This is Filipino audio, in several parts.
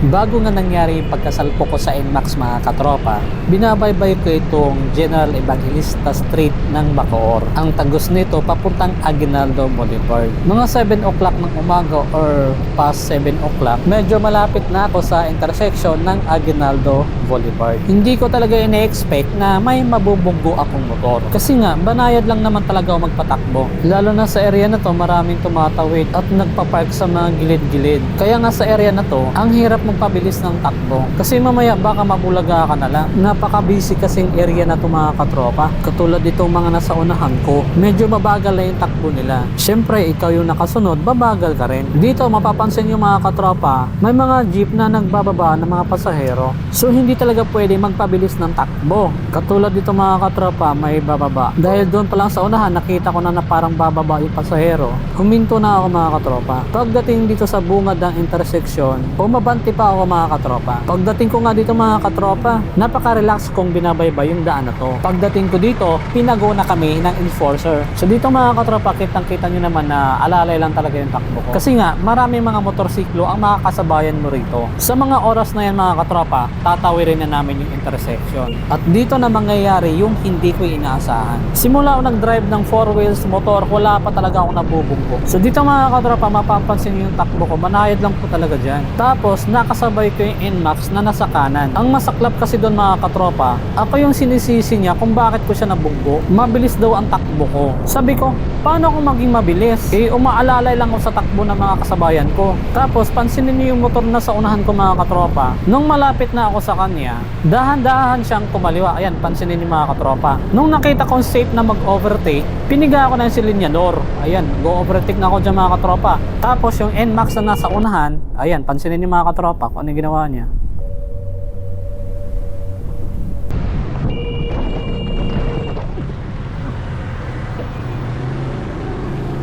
Bago nga nangyari yung pagkasalpo ko sa NMAX mga katropa, binabaybay ko itong General Evangelista Street ng Bacoor. Ang tagos nito papuntang Aguinaldo Boulevard. Mga 7 o'clock ng umaga or past 7 o'clock, medyo malapit na ako sa intersection ng Aguinaldo Boulevard. Hindi ko talaga ine-expect na may mabubunggo akong motor. Kasi nga, banayad lang naman talaga ako magpatakbo. Lalo na sa area na to, maraming tumatawid at nagpa-park sa mga gilid-gilid. Kaya nga sa area na to, ang hirap magpabilis ng takbo. Kasi mamaya baka mabulaga ka na lang. Napaka-busy kasing area na to mga katropa. Katulad ditong mga nasa unahan ko, medyo mabagal na yung takbo nila. Siyempre, ikaw yung nakasunod, babagal ka rin. Dito, mapapansin yung mga katropa, may mga jeep na nagbababa ng mga pasahero. So, hindi talaga pwede magpabilis ng takbo. Katulad dito mga katropa, may bababa. Dahil doon pa lang sa unahan, nakita ko na na parang bababa yung pasahero. Huminto na ako mga katropa. Pagdating dito sa bungad ng intersection, pumabanti pa ako mga katropa. Pagdating ko nga dito mga katropa, napaka-relax kong binabaybay yung daan na to. Pagdating ko dito, pinago na kami ng enforcer. So dito mga katropa, kitang-kita nyo naman na alalay lang talaga yung takbo ko. Kasi nga, marami mga motorsiklo ang makakasabayan mo rito. Sa mga oras na yan mga katropa, tatawirin na namin yung intersection. At dito na mangyayari yung hindi ko inaasahan. Simula ako nag-drive ng 4 wheels motor, wala pa talaga ako nabubunggo. So dito mga katropa, mapapansin yung takbo ko, manayad lang po talaga dyan. Tapos, nakasabay ko yung NMAX na nasa kanan. Ang masaklap kasi doon mga katropa, ako yung sinisisi niya kung bakit ko siya nabunggo. Mabilis daw ang takbo ko. Sabi ko, paano ako maging mabilis? Eh, umaalalay lang ako sa takbo ng mga kasabayan ko. Tapos, pansinin niyo yung motor na sa unahan ko mga katropa. Nung malapit na ako sa kanya, dahan-dahan siyang kumaliwa. Ayan, pansinin niyo mga katropa. Nung nakita kong safe na mag-overtake, piniga ako ng silinyador. Ayan, go overtake na ako dyan mga katropa. Tapos yung NMAX na nasa unahan, ayan, pansinin niyo mga katropa kung ano ginawa niya.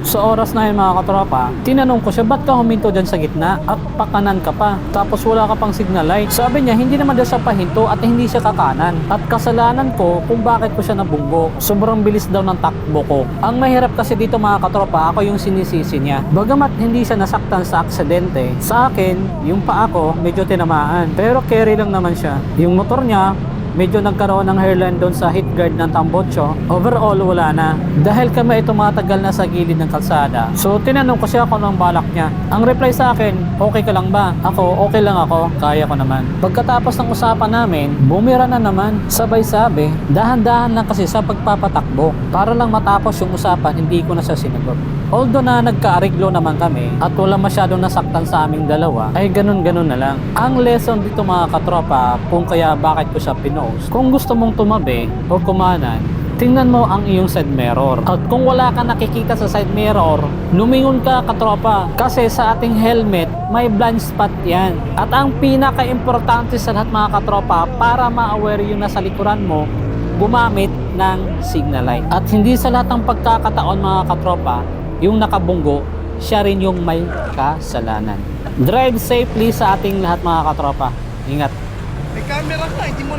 Sa oras na yun mga katropa, tinanong ko siya, ba't ka huminto dyan sa gitna at pakanan ka pa? Tapos wala ka pang signal light. Sabi niya, hindi naman daw siya pahinto at hindi siya kakanan. At kasalanan ko kung bakit ko siya nabunggo. Sobrang bilis daw ng takbo ko. Ang mahirap kasi dito mga katropa, ako yung sinisisi niya. Bagamat hindi siya nasaktan sa aksidente, sa akin, yung paa ko medyo tinamaan. Pero carry lang naman siya. Yung motor niya, medyo nagkaroon ng hairline doon sa heat guard ng tambotso. Overall, wala na. Dahil kami ay tumatagal na sa gilid ng kalsada. So, tinanong ko siya kung anong balak niya. Ang reply sa akin, okay ka lang ba? Ako, okay lang ako. Kaya ko naman. Pagkatapos ng usapan namin, bumira na naman. Sabay sabi, dahan-dahan lang kasi sa pagpapatakbo. Para lang matapos yung usapan, hindi ko na siya sinagot. Although na nagkaariglo naman kami at wala masyadong nasaktan sa aming dalawa, ay ganun-ganun na lang. Ang lesson dito mga katropa, kung kaya bakit ko siya pinost, kung gusto mong tumabi o kumanan, tingnan mo ang iyong side mirror. At kung wala ka nakikita sa side mirror, lumingon ka katropa. Kasi sa ating helmet, may blind spot yan. At ang pinaka-importante sa lahat mga katropa, para ma-aware yung nasa likuran mo, gumamit ng signal light. At hindi sa lahat ng pagkakataon mga katropa, yung nakabunggo, siya rin yung may kasalanan. Drive safely sa ating lahat mga katropa. Ingat. May camera ka, hindi mo